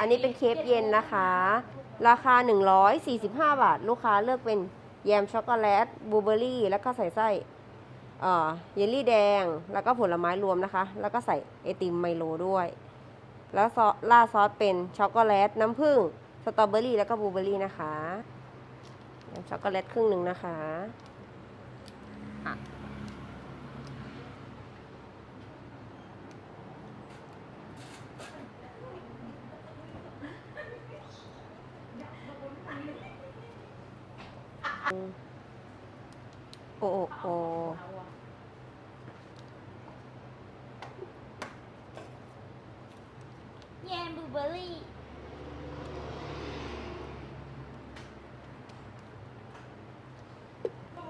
อันนี้เป็นเคปเย็นนะคะ ราคา 145 บาท ลูกค้าเลือกเป็นแยมช็อกโกแลตบลูเบอร์รี่ แล้วก็ใส่ไส้เออเยลลี่แดง แล้วก็ผลไม้รวมนะคะ แล้วก็ใส่ไอติมไมโลด้วย แล้วซอสราซอสเป็นช็อกโกแลตน้ำผึ้งสตรอเบอรี่แล้วก็บลูเบอร์รี่นะคะ ช็อกโกแลตครึ่งหนึ่งนะคะ โอ้โอ้โอ้แยมบลูเบอร์รี่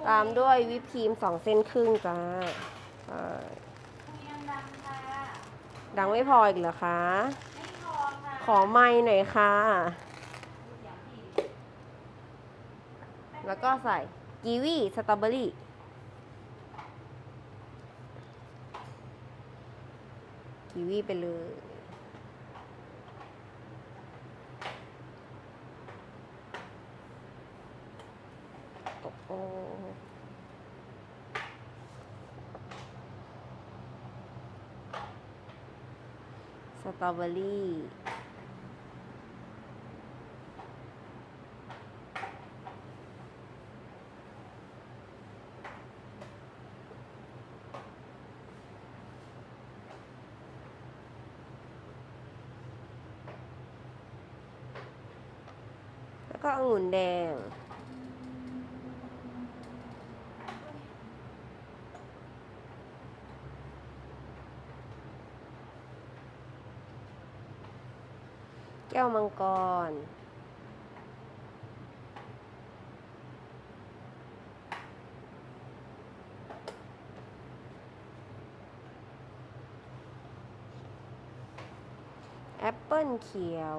ตามด้วยวิปครีมสองเส้นครึ่งจ้าใช่ยังดังค่ะดังไม่พออีกเหรอคะไม่พอค่ะขอไม้หน่อยค่ะ แล้วก็ใส่กีวีสตรอเบอรี่กีวีไปเลยโอ้โหสตรอเบอรี่ แล้วก็องุ่นแดง แก้วมังกรแอปเปิลเขียว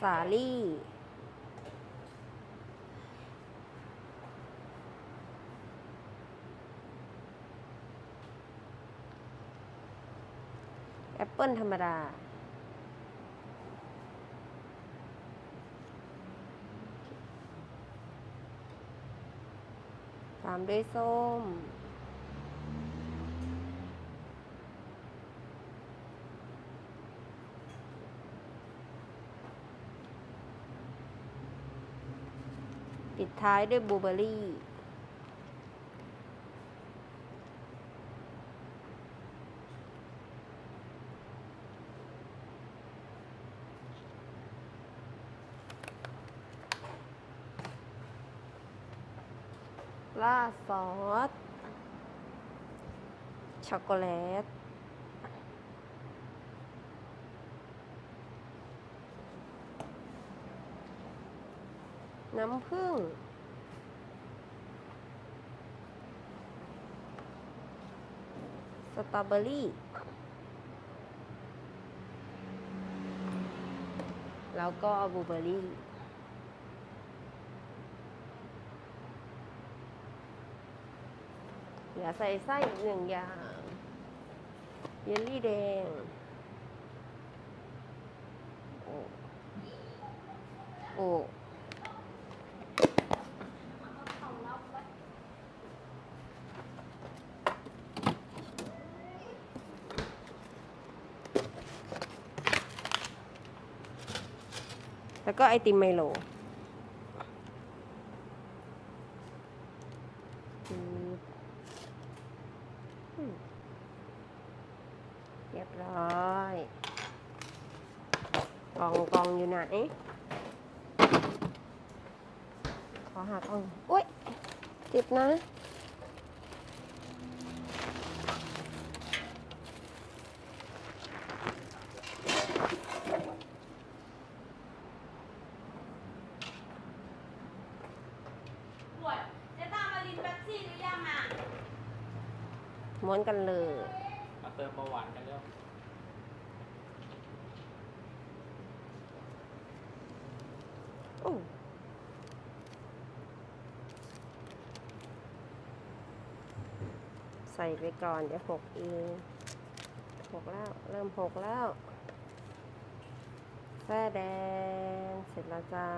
สาลี่ แอปเปิลธรรมดา ตามด้วยส้ม ปิดท้ายด้วยบลูเบอร์รี่ราดซอส ช็อกโกแลต น้ำผึ้งสตรอเบอรี่ แล้วก็บลูเบอร์รี่เหลือใส่ไส้อีกหนึ่งอย่าง เยลลี่แดงโอ้โอ้ แล้วก็ไอติมไมโลเรียบร้อยกล่องกล่องอยู่ไหน ขอหากล่องอุ้ยเจ็บนะ ม้วนกันเลยมาเติมเบาหวานกันเร็วโอ้ใส่ไปก่อนเดี๋ยวหกอีหกแล้ว เริ่มหกแล้วแซ่แดง เสร็จแล้วจ้า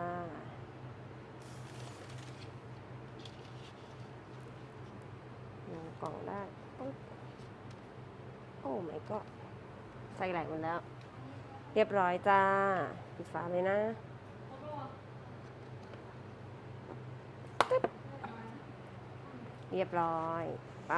หนึ่งกล่องได้ โอ้ไม่ก็ใส่ไหลหมดแล้ว เรียบร้อยจ้า ปิดฝาเลยนะเรียบร้อย ไป